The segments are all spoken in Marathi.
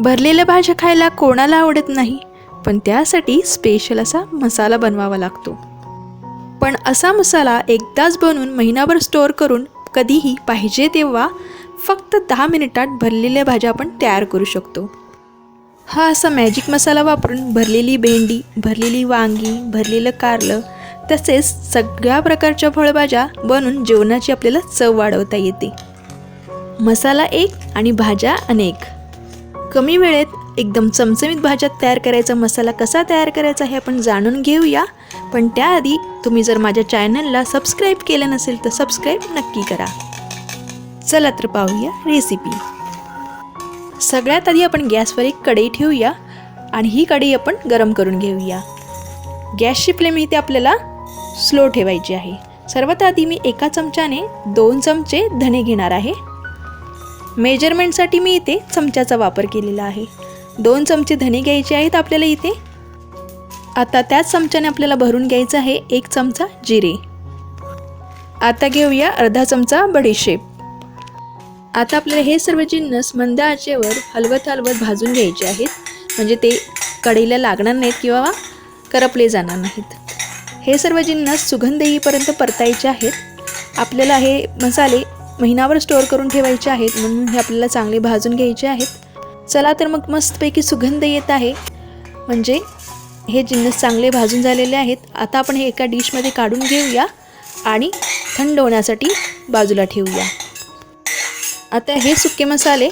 भरलेल्या भाज्या खायला कोणाला आवडत नाही पण त्यासाठी स्पेशल असा मसाला बनवावा लागतो. पण असा मसाला एकदाच बनवून महिनाभर स्टोअर करून कधीही पाहिजे तेव्हा फक्त दहा मिनिटात भरलेल्या भाज्या आपण तयार करू शकतो. हा असा मॅजिक मसाला वापरून भरलेली भेंडी भरलेली वांगी भरलेलं कारलं तसेच सगळ्या प्रकारच्या फळभाज्या बनवून जेवणाची आपल्याला चव वाढवता येते. मसाला एक आणि भाज्या अनेक. कमी वेळेत एकदम चमचमीत भाज्यात तयार करायचा मसाला कसा तयार करायचा हे आपण जाणून घेऊया. पण त्याआधी तुम्ही जर माझ्या चॅनलला सबस्क्राईब केलं नसेल तर सबस्क्राईब नक्की करा. चला तर पाहूया रेसिपी सगळ्यात आधी आपण गॅसवर एक कढई ठेवूया आणि ही कढई आपण गरम करून घेऊया. गॅसची फ्लेम इथे आपल्याला स्लो ठेवायची आहे. सर्वात आधी मी एका चमच्याने दोन चमचे धणे घेणार आहे. मेजरमेंटसाठी मी इथे चमच्याचा वापर केलेला आहे. दोन चमचे धणे घ्यायचे आहेत आपल्याला इथे. आता त्याच चमच्याने आपल्याला भरून घ्यायचं आहे एक चमचा जिरे. आता घेऊया अर्धा चमचा बडीशेप. आता आपल्याला हे सर्व जिन्नस मंद आचेवर हलवत हलवत भाजून घ्यायचे आहेत. म्हणजे ते कढईला लागणार नाहीत किंवा करपले जाणार नाहीत. हे सर्व जिन्नस सुगंध येईपर्यंत परतायचे आहेत. आपल्याला हे मसाले महिनाभर स्टोअर करून ठेवायचे आहेत म्हणून हे आपल्याला चांगले भाजून घ्यायचे आहेत. चला तर मग मस्तपैकी सुगंध येत आहे. म्हणजे हे जिन्नस चांगले भाजून झालेले आहेत. आता आपण हे एका डिशमध्ये काढून घेऊया आणि थंड होण्यासाठी बाजूला ठेवूया. आता हे सुके मसाले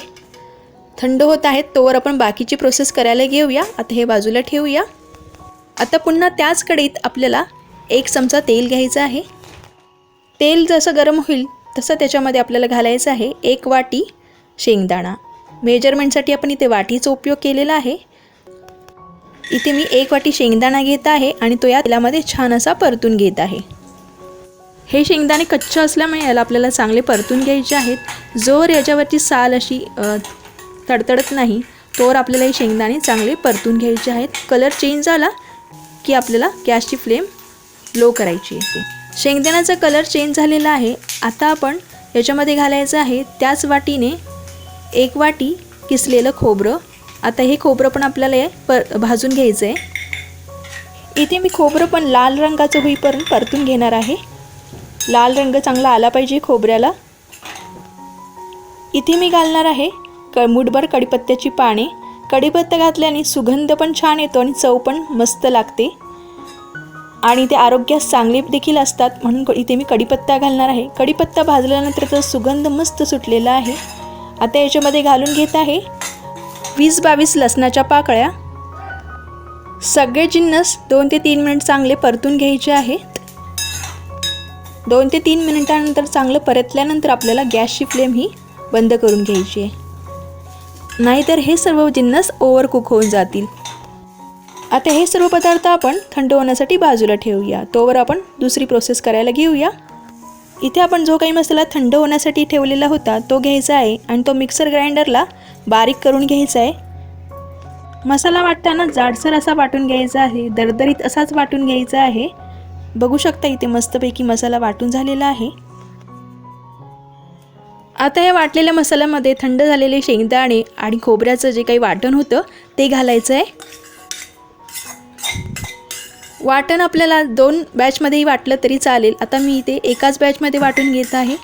थंड होत आहेत तोवर आपण बाकीची प्रोसेस करायला घेऊया. आता हे बाजूला ठेवूया. आता पुन्हा त्याच कढईत आपल्याला एक चमचा तेल घ्यायचं आहे. तेल जसं गरम होईल तसं त्याच्यामध्ये आपल्याला घालायचं आहे एक वाटी शेंगदाणा. मेजरमेंटसाठी आपण इथे वाटीचा उपयोग केलेला आहे. इथे मी एक वाटी शेंगदाणा घेत आहे आणि तो या तेलामध्ये छान असा परतून घेत आहे. हे शेंगदाणे कच्चं असल्यामुळे याला आपल्याला चांगले परतून घ्यायचे आहेत. जोर याच्यावरची साल अशी तडतडत नाही. तोवर आपल्याला हे शेंगदाणे चांगले परतून घ्यायचे आहेत. कलर चेंज झाला की आपल्याला गॅसची फ्लेम लो करायची आहे. शेंगदाण्याचा कलर चेंज झालेला आहे. आता आपण याच्यामध्ये घालायचं आहे त्याच वाटीने एक वाटी किसलेलं खोबरं. आता हे खोबरं पण आपल्याला पर भाजून घ्यायचं आहे इथे मी खोबरं पण लाल रंगाचं होईपर्यंत परतून घेणार आहे. लाल रंग चांगला आला पाहिजे खोबऱ्याला. इथे मी घालणार आहे क मुठभर कडीपत्त्याची पाने. कढीपत्ता घातल्याने सुगंध पण छान येतो आणि चव पण मस्त लागते. आणि ते आरोग्यास चांगले देखील असतात म्हणून क- इथे मी कढीपत्ता घालणार आहे. कढीपत्ता भाजल्यानंतर त्याचा सुगंध मस्त सुटलेला आहे. आता याच्यामध्ये घालून घेत आहे वीस बावीस लसणाच्या पाकळ्या. सगळे जिन्नस दोन ते तीन मिनिट चांगले परतून घ्यायचे आहेत. दोन ते तीन मिनिटानंतर चांगलं परतल्यानंतर आपल्याला गॅसची फ्लेम ही बंद करून घ्यायची आहे. नाहीतर हे सर्व जिन्नस ओव्हर कुक होऊन जातील. आता हे सर्व पदार्थ आपण थंड होण्यासाठी बाजूला ठेवूया. तोवर आपण दुसरी प्रोसेस करायला घेऊया. इथे आपण जो काही मसाला थंड होण्यासाठी ठेवलेला होता तो घ्यायचा आहे आणि तो मिक्सर ग्राइंडरला बारीक करून घ्यायचा आहे. मसाला वाटताना जाडसर असा वाटून घ्यायचा आहे दरदरीत असाच वाटून घ्यायचा आहे. बघू शकता इथे मस्तपैकी मसाला वाटून झालेला आहे. आता या वाटलेल्या मसाल्यामध्ये थंड झालेले शेंगदाणे आणि खोबऱ्याचं जे काही वाटण होतं ते घालायचं आहे. वाटण आपल्याला दोन बॅचमध्येही वाटलं तरी चालेल. आता मी इथे एकाच बॅचमध्ये वाटून घेत आहे.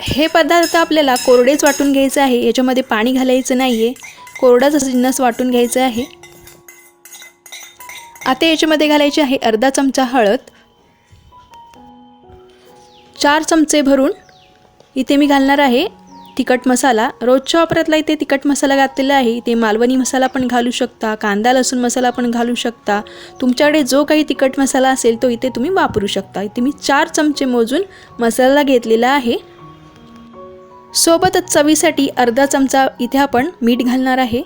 हे पदार्थ आपल्याला कोरडेच वाटून घ्यायचं आहे. याच्यामध्ये पाणी घालायचं नाही आहे कोरडाच जिन्नस वाटून घ्यायचं आहे. आता याच्यामध्ये घालायची आहे अर्धा चमचा हळद. चार चमचे भरून इथे मी घालणार आहे तिखट मसाला. रोजच्या वापरातला इथे तिखट मसाला घातलेला आहे. इथे मालवणी मसाला पण घालू शकता कांदा लसूण मसाला पण घालू शकता. तुमच्याकडे जो काही तिखट मसाला असेल तो इथे तुम्ही वापरू शकता. इथे मी चार चमचे मोजून मसाला घेतलेला आहे. सोबतच चवीसाठी अर्धा चमचा इथे आपण मीठ घालणार आहे.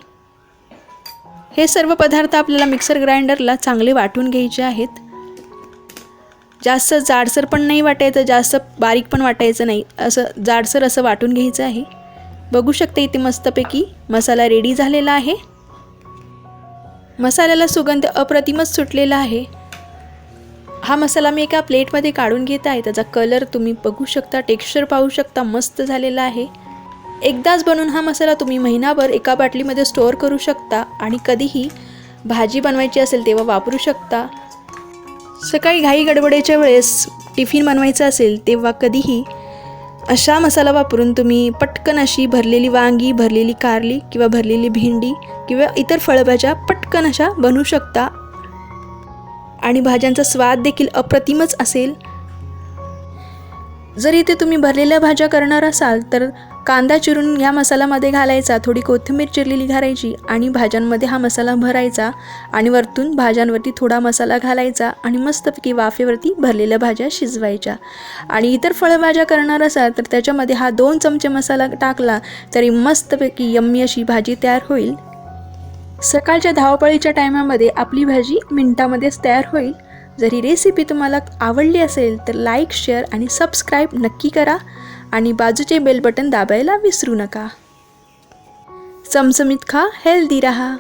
हे सर्व पदार्थ आपल्याला मिक्सर ग्राइंडरला चांगले वाटून घ्यायचे आहेत. जास्त जाडसर पण नाही वाटायचं जास्त बारीक पण वाटायचं नाही. असं जाडसर असं वाटून घ्यायचं आहे. बघू शकते इथे मस्तपैकी मसाला रेडी झालेला आहे. मसाल्याला सुगंध अप्रतिमच सुटलेला आहे. हा मसाला मी एका प्लेटमध्ये काढून घेत आहे. त्याचा कलर तुम्ही बघू शकता टेक्स्चर पाहू शकता मस्त झालेला आहे. एकदाच बनवून हा मसाला तुम्ही महिनाभर एका बाटलीमध्ये स्टोअर करू शकता आणि कधीही भाजी बनवायची असेल तेव्हा वापरू शकता. सकाळी घाई गडबडीच्या वेळेस टिफिन बनवायचा असेल तेव्हा कधीही अशा मसाला वापरून तुम्ही पटकन अशी भरलेली वांगी भरलेली कारली किंवा भरलेली भेंडी किंवा इतर फळभाज्या पटकन अशा बनवू शकता. आणि भाज्यांचा स्वाद देखील अप्रतिमच असेल. जर इथे तुम्ही भरलेल्या भाज्या करणार असाल तर कांदा चिरून या मसाल्यामध्ये घालायचा थोडी कोथिंबीर चिरलेली घालायची आणि भाज्यांमध्ये हा मसाला भरायचा आणि वरतून भाज्यांवरती थोडा मसाला घालायचा आणि मस्तपैकी वाफेवरती भरलेल्या भाज्या शिजवायच्या. आणि इतर फळभाज्या करणार असाल तर त्याच्यामध्ये हा दोन चमचे मसाला टाकला तरी मस्तपैकी यम्मी अशी भाजी तयार होईल. सकाळच्या धावपळीच्या टायमामध्ये आपली भाजी मिनटामध्येच तयार होईल. जर ही रेसिपी तुम्हाला आवडली असेल तर लाईक शेअर आणि सबस्क्राईब नक्की करा. आणि बाजूचे बेल बटन दाबायला विसरू नका. चमचमीत खा हेल्दी रहा.